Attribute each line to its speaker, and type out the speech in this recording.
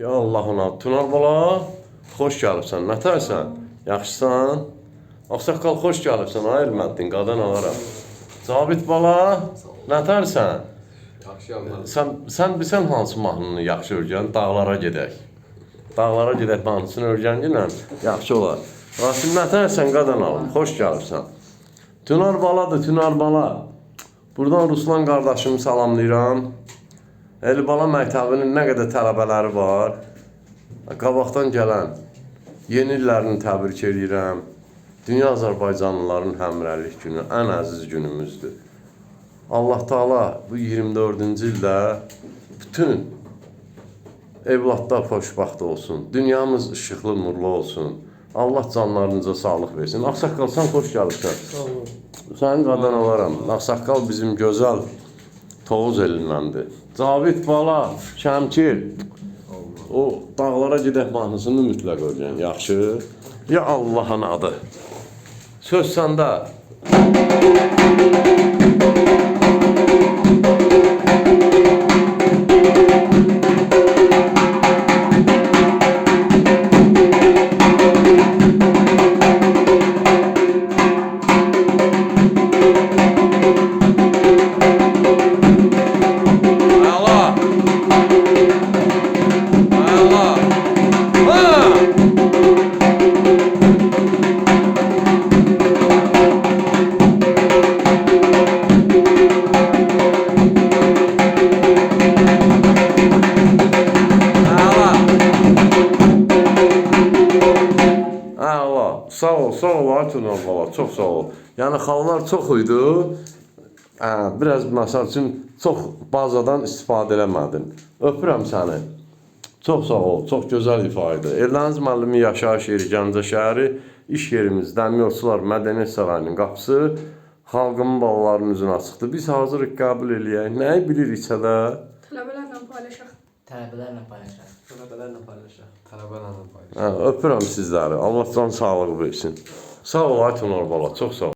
Speaker 1: Ya Allah ona. Tunar bala, xoş gəlibsən. Nətərsən? Yaxşısan? Ağsaqqal xoş gəlibsən. Ay Elməddin, qadan alaram. Cabit bala, nətərsən?
Speaker 2: Yaxşıyam.
Speaker 1: Sən sən bilsən hansı mahnını yaxşı öyrən? Dağlara gedək. Dağlara gedək mahnısını öyrənginlə yaxşı olar. Rasim nətərsən qadan alım. Xoş gəlibsən. Tunar baladır, Tunar bala. Buradan Ruslan qardaşımı salamlayıram. Elibala məktəbinin nə qədər tələbələri var. Qabaqdan gələn yeni illərini təbrik edirəm. Dünya Azərbaycanlıların həmrəylik günü ən əziz günümüzdür. Allah Taala bu 24-cü ildə bütün evlatlar xoşbaxt olsun. Dünyamız işıqlı, nurlu olsun. Allah canlarınıza sağlıq versin. Ağsaqqal sən xoş gəlibsən.
Speaker 3: Sağ olun.
Speaker 1: Sənin qadan olaram. Ağsaqqal bizim gözəl Tovuz elindəndir. Cavid bala, Şəmkir. O dağlara gedək mahnısını mütləq öyrən. Yaxşı. Ya Allahın adı. Söz səndə. Sağ ol, sağ ol Aytunan baba, çox sağ ol. Yəni xallar çox idi. Hə, biraz məsəl üçün çox bazadan istifadə eləmədim. Öpürəm səni. Çox sağ ol, çox gözəl ifa idi. Erləniz müəllimi yaşayış yeri Gəncə şəhəri, iş yerimiz Dəmiryolçular Mədəniyyət Sarayının qapısı xalqın balalarının üzünə açıqdır. Biz hazırıq qəbul eləyək. Nəyi biliriksə də
Speaker 4: Tələbələrlə paylaşaq.
Speaker 5: Tələbələrlə paylaşaq.
Speaker 3: Tələbələrlə paylaşaq.
Speaker 1: Hə, öpürəm sizləri. Allah can sağlığı versin. Sağ ol Aytunar bala, çox sağ ol.